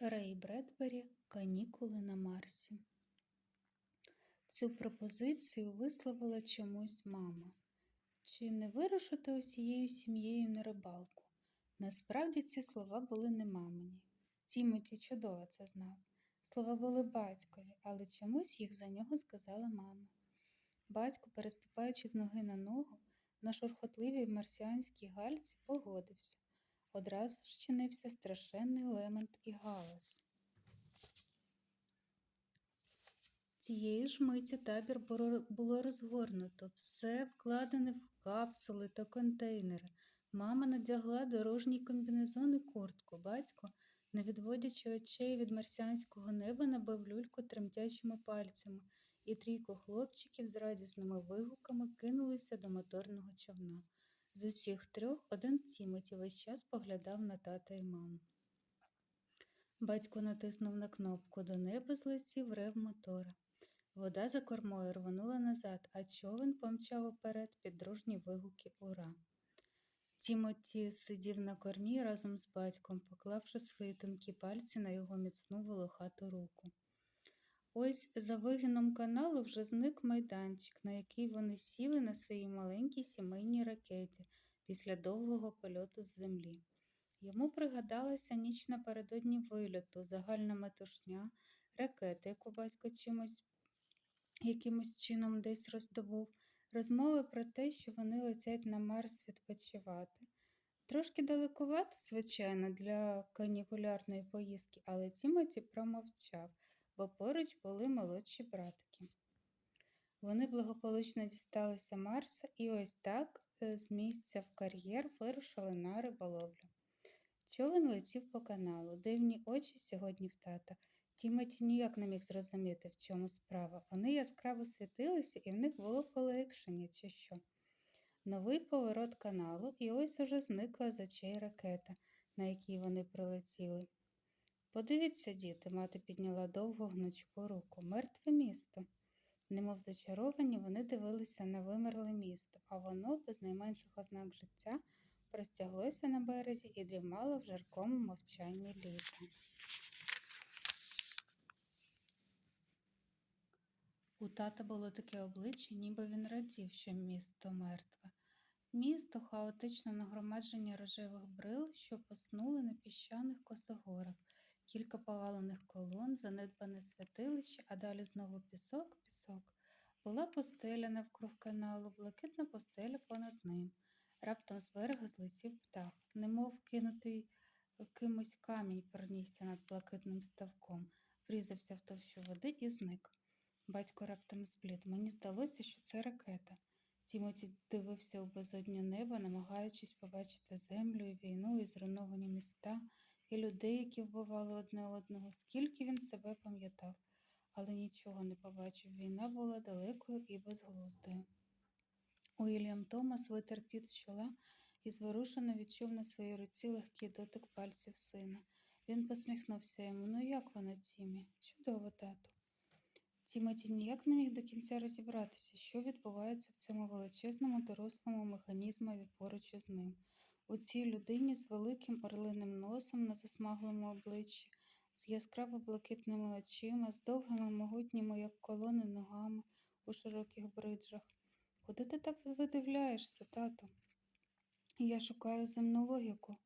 Рей Бредбері Канікули на Марсі. Цю пропозицію висловила чомусь мама. Чи не вирушити усією сім'єю на рибалку? Насправді ці слова були не мамині. Тімоті чудово це знав. Слова були батькові, але чомусь їх за нього сказала мама. Батько, переступаючи з ноги на ногу, на шурхотливій марсіанській гальці погодився. Одразу щинився страшенний лемент і галас. Тієї ж миті табір було розгорнуто, все вкладене в капсули та контейнери. Мама надягла дорожній комбінезон і куртку. Батько, не відводячи очей від марсіанського неба, набив люльку тремтячими пальцями, і трійко хлопчиків з радісними вигуками кинулися до моторного човна. З усіх трьох один Тімоті весь час поглядав на тата і маму. Батько натиснув на кнопку, до неба злетів рев мотора. Вода за кормою рвонула назад, а човен помчав уперед під дружні вигуки Ура. Тімоті сидів на кормі разом з батьком, поклавши свої тонкі пальці на його міцну волохату руку. Ось за вигином каналу вже зник майданчик, на який вони сіли на своїй маленькій сімейній ракеті після довгого польоту з землі. Йому пригадалася ніч напередодні вильоту, загальна метушня, ракета, яку батько чимось якимось чином десь роздобув, розмови про те, що вони летять на Марс відпочивати. Трошки далекувато, звичайно, для канікулярної поїздки, але Тімоті промовчав, бо поруч були молодші братики. Вони благополучно дісталися Марса і ось так е, з місця в кар'єр вирушили на риболовлю. Човен летів по каналу, дивні очі сьогодні в тата. Тімоті ніяк не міг зрозуміти, в чому справа. Вони яскраво світилися, і в них було полегшення, чи що. Новий поворот каналу, і ось уже зникла з очей ракета, на якій вони прилетіли. Подивіться, діти, мати підняла довгу гнучку руку. Мертве місто. Немов зачаровані, вони дивилися на вимерле місто, а воно, без найменших ознак життя, простяглося на березі і дрімало в жаркому мовчанні літа. У тата було таке обличчя, ніби він радів, що місто мертве. Місто хаотично нагромадження рожевих брил, що поснули на піщаних косогорах, кілька повалених колон, занедбане святилище, а далі знову пісок, пісок. Була постеля навкруг каналу, блакитна постеля понад ним. Раптом з берега злетів птах, немов кинутий кимось камінь пронісся над блакитним ставком, врізався в товщу води і зник. Батько раптом зблід. Мені здалося, що це ракета. Тімоті дивився у безодню неба, намагаючись побачити землю і війну, і зруйновані міста, і людей, які вбивали одне одного, скільки він себе пам'ятав, але нічого не побачив. Війна була далекою і безглуздою. Уільям Томас витер під з чола і зворушено відчув на своїй руці легкий дотик пальців сина. Він посміхнувся йому. Ну як воно, Тімі? Чудово, тату. Тімоті ніяк не міг до кінця розібратися, що відбувається в цьому величезному дорослому механізмові поруч із ним. У цій людині з великим орлиним носом на засмаглому обличчі, з яскраво блакитними очима, з довгими могутніми, як колони, ногами у широких бриджах. Куди ти так видивляєшся, тато? Я шукаю земну логіку,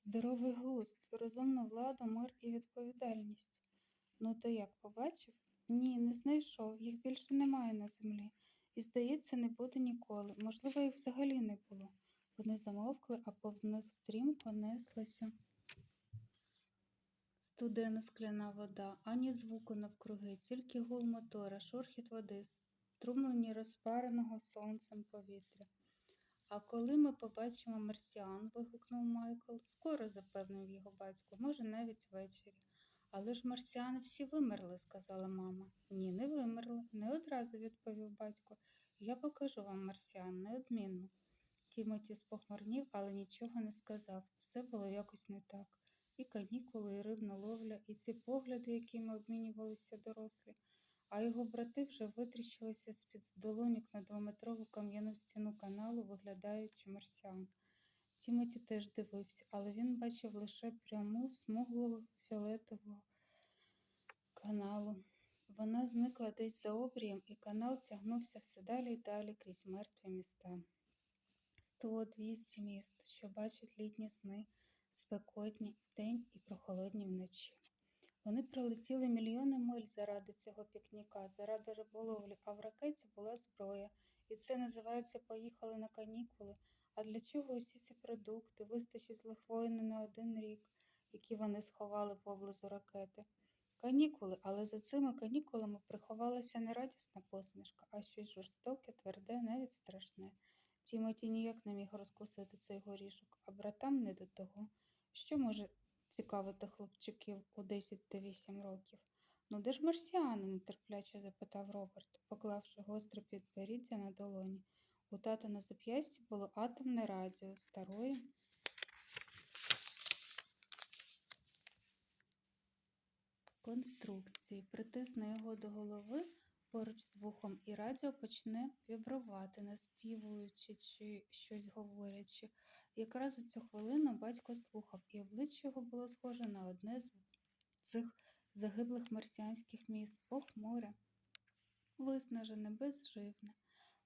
здоровий глузд, розумну владу, мир і відповідальність. Ну то як побачив? Ні, не знайшов, їх більше немає на землі. І, здається, не буде ніколи. Можливо, їх взагалі не було. Вони замовкли, а повз них стрімко неслася студена скляна вода, ані звуку навкруги, тільки гул мотора, шурхіт води, струмлені розпареного сонцем повітря. А коли ми побачимо марсіан, вигукнув Майкл, скоро запевнив його батько, може, навіть ввечері. Але ж марсіани всі вимерли, сказала мама. Ні, не вимерли, не одразу відповів батько. Я покажу вам марсіан, неодмінно. Тімоті спохмурнів, але нічого не сказав. Все було якось не так. І канікули, і рибна ловля, і ці погляди, якими обмінювалися дорослі, а його брати вже витріщилися з-під долоньок на двометрову кам'яну стіну каналу, виглядаючи марсіан. Тімоті теж дивився, але він бачив лише пряму смуглого фіолетового каналу. Вона зникла десь за обрієм, і канал тягнувся все далі й далі крізь мертві міста. Сто, двісті міст, що бачать літні сни, спекотні вдень і прохолодні вночі. Вони пролетіли мільйони миль заради цього пікніка, заради риболовлі, а в ракеті була зброя. І це називається поїхали на канікули. А для чого усі ці продукти вистачить з лихвою не на один рік, які вони сховали поблизу ракети? Канікули, але за цими канікулами приховалася не радісна посмішка, а щось жорстоке, тверде, навіть страшне. Тімоті ніяк не міг розкусити цей горішок, а братам не до того. Що може цікавити хлопчиків у 10 та 8 років? Ну, де ж марсіани? нетерпляче запитав Роберт, поклавши гостре підборіддя на долоні. У тата на зап'ясті було атомне радіо старої. Конструкції. Притисни його до голови поруч з вухом, і радіо почне вібрувати, наспівуючи чи щось говорячи. Якраз у цю хвилину батько слухав, і обличчя його було схоже на одне з цих загиблих марсіанських міст, похмуре, виснажене, безживне.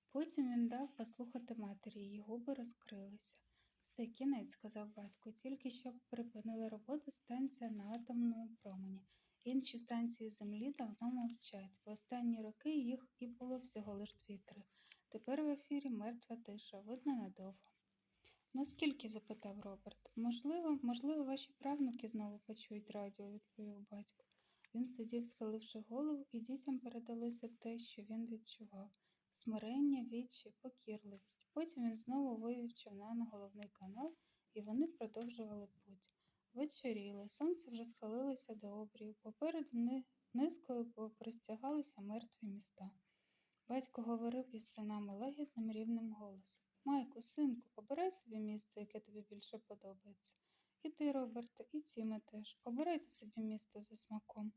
Потім він дав послухати матері, її губи розкрилися. Все, кінець, сказав батько, тільки що припинили роботу станція на атомному промені. Інші станції землі давно мовчать. В останні роки їх і було всього лиш дві-три. Тепер в ефірі мертва тиша, видно надовго. Наскільки? запитав Роберт. Можливо, можливо, ваші правнуки знову почують радіо, відповів батько. Він сидів, схиливши голову, і дітям передалося те, що він відчував смирення, відчай, покірливість. Потім він знову вивів човна на головний канал, і вони продовжували путь. Вечоріло, сонце вже схилилося до обрію, попереду низкою простягалися мертві міста. Батько говорив із синами лагідним рівним голосом. Майку, синку, обирай собі місто, яке тобі більше подобається. І ти, Роберте, і Тіме теж. Обирайте собі місто за смаком.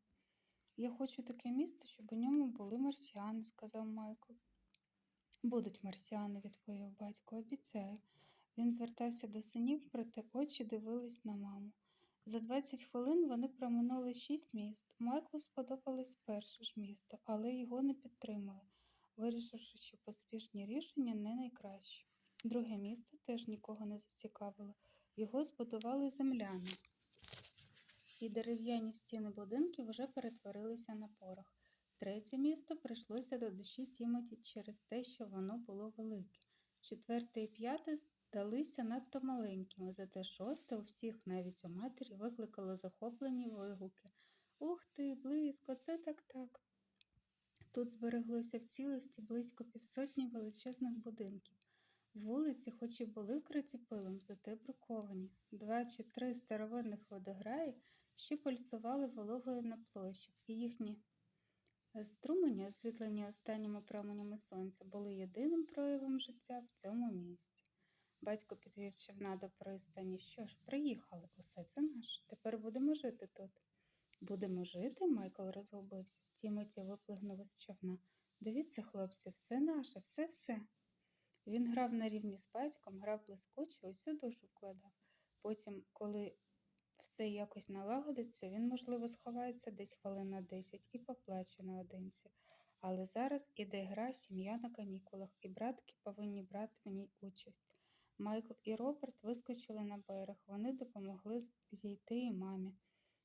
Я хочу таке місце, щоб у ньому були марсіани, сказав Майкл. Будуть марсіани, відповів батько, обіцяю. Він звертався до синів, проте очі дивились на маму. За 20 хвилин вони проминули шість міст. Майклу сподобалось перше ж місто, але його не підтримали, вирішивши, що поспішні рішення не найкращі. Друге місто теж нікого не зацікавило. Його збудували земляни, і дерев'яні стіни будинків вже перетворилися на порох. Третє місто прийшлося до душі Тімоті через те, що воно було велике. Четверте і п'яте здалися надто маленькими, зате шосте у всіх, навіть у матері, викликало захоплені вигуки. Ух ти, близько, це так так. Тут збереглося в цілості близько півсотні величезних будинків. Вулиці, хоч і були вкриті пилом, зате бруковані. Два чи три старовинних водограї ще пульсували вологою на площах, і їхні струмені, освітлені останніми променями сонця, були єдиним проявом життя в цьому місті. Батько підвів човна до пристані. Що ж, приїхали, усе це наше. Тепер будемо жити тут. Будемо жити? Майкл розгубився. Тімоті виплигнув із човна. Дивіться, хлопці, все наше, все все. Він грав на рівні з батьком, грав блискуче, усю душу вкладав. Потім, коли все якось налагодиться, він, можливо, сховається десь хвилин на десять і поплаче наодинці. Але зараз іде гра сім'я на канікулах, і братки повинні брати в ній участь. Майкл і Роберт вискочили на берег. Вони допомогли зійти і мамі.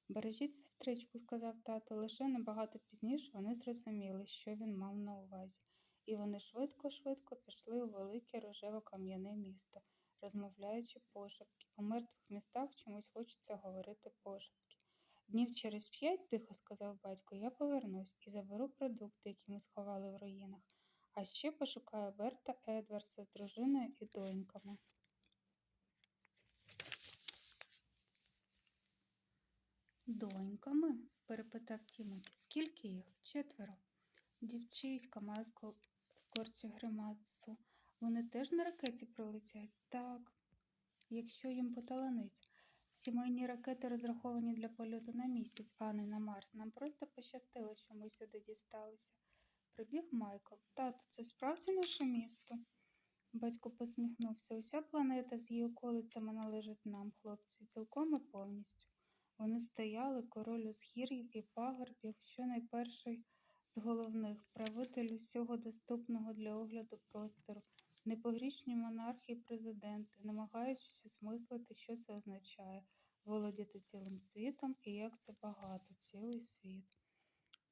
Бережіть сестричку, сказав тато. Лише набагато пізніше вони зрозуміли, що він мав на увазі. І вони швидко-швидко пішли у велике рожево-кам'яне місто, розмовляючи пошепки. У мертвих містах чомусь хочеться говорити пошепки. Днів через п'ять, тихо сказав батько, я повернусь і заберу продукти, які ми сховали в руїнах. А ще пошукаю Берта Едвардса з дружиною і доньками. Доньками? перепитав Тімоті. Скільки їх? Четверо. Дівчиська маско скорчив гримасу. Вони теж на ракеті прилетять? Так, якщо їм поталанить. Сімейні ракети розраховані для польоту на місяць, а не на Марс. Нам просто пощастило, що ми сюди дісталися. Прибіг Майкл. Тату, це справді наше місто? Батько посміхнувся. Уся планета з її околицями належить нам, хлопці, цілком і повністю. Вони стояли, король узгір'їв і пагорбів, що найперший з головних, правитель усього доступного для огляду простору, непогрішні монархи і президенти, намагаючись осмислити, що це означає володіти цілим світом і як це багато, цілий світ.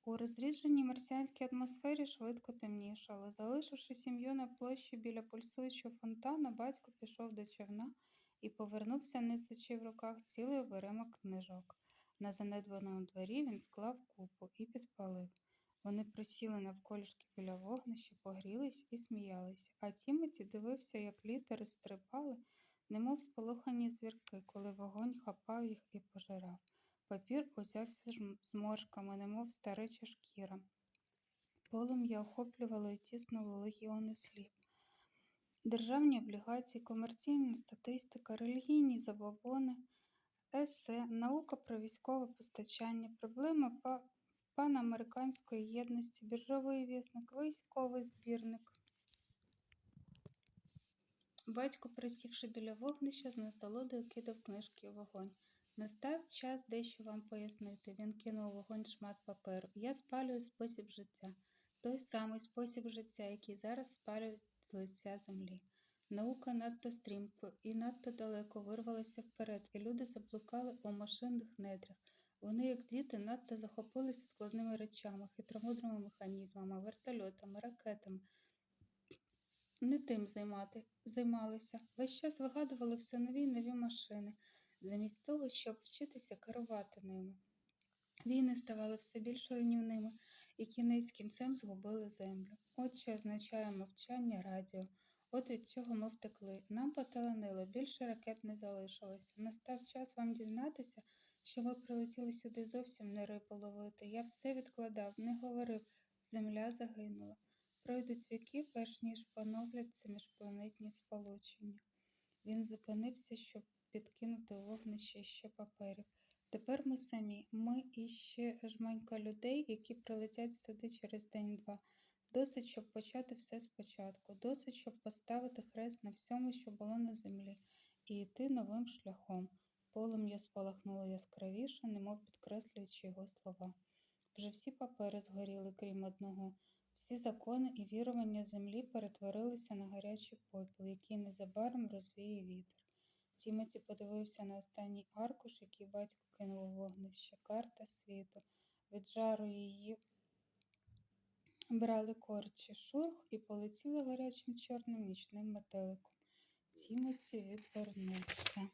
У розрідженій марсіанській атмосфері швидко темнішало. Залишивши сім'ю на площі біля пульсуючого фонтана, батько пішов до човна і повернувся, несучи в руках цілий оберемок книжок. На занедбаному дворі він склав купу і підпалив. Вони присіли навколішки біля вогнища, погрілись і сміялись, а Тімоті дивився, як літери стрибали, немов сполохані звірки, коли вогонь хапав їх і пожирав. Папір узявся зморшками, немов стареча шкіра. Полум'я охоплювало і тіснуло легіони слів. Державні облігації, комерційна статистика, релігійні забобони, есе, наука про військове постачання, проблеми па- панамериканської єдності, біржовий вісник, військовий збірник. Батько, присівши біля вогнища, з насолодою кидав книжки у вогонь. Настав час дещо вам пояснити. Він кинув вогонь шмат паперу. Я спалюю спосіб життя. Той самий спосіб життя, який зараз спалюють з лиця землі. Наука надто стрімко і надто далеко вирвалася вперед, і люди заблукали у машинних недрах. Вони, як діти, надто захопилися складними речами, хитромудрими механізмами, вертольотами, ракетами. Не тим займати, займалися. Весь час вигадували все нові й нові машини, замість того, щоб вчитися керувати ними. Війни ставали все більш руйнівними, і кінець кінцем згубили землю. От що означає мовчання радіо. От від чого ми втекли. Нам поталанило, більше ракет не залишилося. Настав час вам дізнатися, що ми прилетіли сюди зовсім не рибу ловити. Я все відкладав, не говорив. Земля загинула. Пройдуть віки, перш ніж поновляться міжпланетні сполучення. Він зупинився, щоб підкинути вогнище ще паперів. Тепер ми самі, ми і ще жменька людей, які прилетять сюди через день-два. Досить, щоб почати все спочатку, досить, щоб поставити хрест на всьому, що було на землі, і йти новим шляхом. Полум'я спалахнуло яскравіше, немов підкреслюючи його слова. Вже всі папери згоріли, крім одного. Всі закони і вірування землі перетворилися на гарячий попіл, який незабаром розвіє вітер. Тімоті подивився на останній аркуш, який батько кинув у вогнище, карта світу. Від жару її брали корчі, шурх і полетіли гарячим чорним нічним метеликом. Тімоті відвернувся.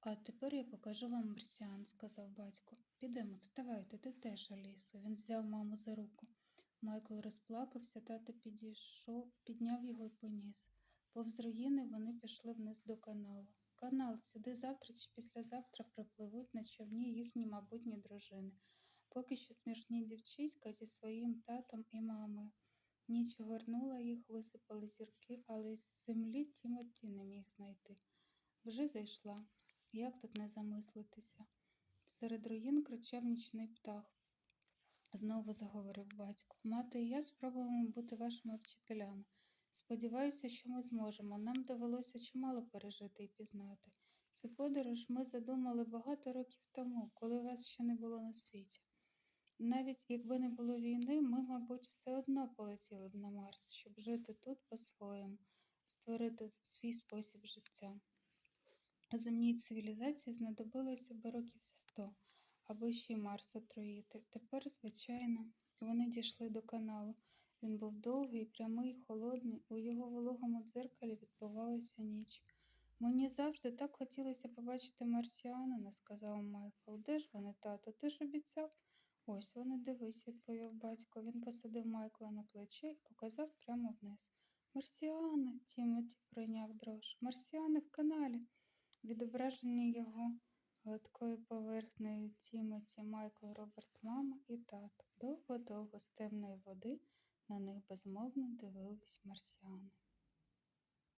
А тепер я покажу вам марсіан, сказав батько. Підемо, вставайте, ти теж, Алісо. Він взяв маму за руку. Майкл розплакався, тато підійшов, підняв його і поніс. Повз руїни вони пішли вниз до каналу. Канал, сюди завтра чи післязавтра припливуть на човні їхні майбутні дружини. Поки що смішні дівчиська зі своїм татом і мамою. Ніч огорнула їх, висипали зірки, але з землі Тімоті не міг знайти. Вже зайшла. Як тут не замислитися? Серед руїн кричав нічний птах. Знову заговорив батько. Мати і я спробуємо бути вашими вчителями. Сподіваюся, що ми зможемо. Нам довелося чимало пережити і пізнати. Цю подорож ми задумали багато років тому, коли вас ще не було на світі. Навіть якби не було війни, ми, мабуть, все одно полетіли б на Марс, щоб жити тут по-своєму, створити свій спосіб життя. Земній цивілізації знадобилося б років за сто, аби ще й Марс отруїти. Тепер, звичайно, вони дійшли до каналу. Він був довгий, прямий, холодний, у його вологому дзеркалі відбувалася ніч. Мені завжди так хотілося побачити марсіанина, сказав Майкл. Де ж вони, тато? Ти ж обіцяв? Ось вони, дивись, відповів батько. Він посадив Майкла на плече і показав прямо вниз. Марсіани, Тімоті прийняв дрож. Марсіани в каналі. Відображення його гладкою поверхнею Тімоті, Майкл, Роберт, мама і тато. Довго-довго з темної води на них безмовно дивились марсіани.